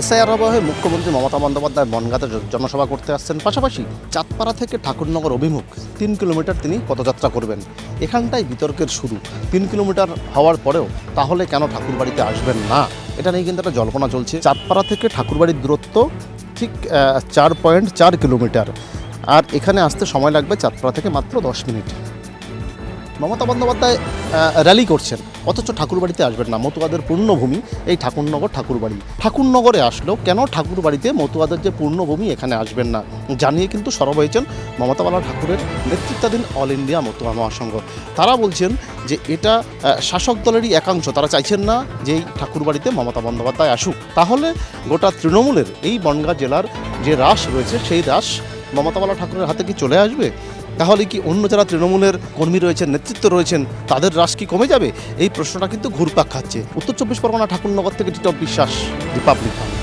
SIR আবহে মুখ্যমন্ত্রী মমতা বন্দ্যোপাধ্যায় বনগাঁতে জনসভা করতে আসছেন। পাশাপাশি চাঁদপাড়া থেকে ঠাকুরনগর অভিমুখ তিন কিলোমিটার তিনি পদযাত্রা করবেন। এখানটাই বিতর্কের শুরু। তিন কিলোমিটার হওয়ার পরেও তাহলে কেন ঠাকুরবাড়িতে আসবেন না? এটা নিয়ে কিন্তু একটা জল্পনা চলছে। চাঁদপাড়া থেকে ঠাকুরবাড়ির দূরত্ব ঠিক চার পয়েন্ট চার কিলোমিটার। আর এখানে আসতে সময় লাগবে চাঁদপাড়া থেকে মাত্র দশ মিনিট। মমতা বন্দ্যোপাধ্যায় র্যালি করছেন। অথচ ঠাকুরবাড়িতে আসবেন না। মতুয়াদের পূর্ণভূমি, এই ঠাকুরনগর ঠাকুরবাড়ি। ঠাকুরনগরে আসলো কেন ঠাকুরবাড়িতে মতুয়াদের যে পূর্ণভূমি এখানে আসবেন না? জানিয়ে কিন্তু সরব হয়েছেন মমতা বালা ঠাকুরের নেতৃত্বাধীন অল ইন্ডিয়া মতুয়া মহাসংঘ। তারা বলছেন যে এটা শাসক দলেরই একাংশ। তারা চাইছেন না যে এই ঠাকুরবাড়িতে মমতা বন্দ্যোপাধ্যায় আসুক। তাহলে গোটা তৃণমূলের এই বনগাঁ জেলার যে রাস রয়েছে, সেই রাস মমতা বালা ঠাকুরের হাতে কি চলে আসবে? তাহলে কি অন্য যারা তৃণমূলের কর্মী রয়েছেন, নেতৃত্ব রয়েছেন, তাদের হ্রাস কি কমে যাবে এই প্রশ্নটা কিন্তু ঘুরপাক খাচ্ছে উত্তর চব্বিশ পরগনা ঠাকুরনগর থেকে যেটা বিশ্বাস, রিপাবলিক বাংলা।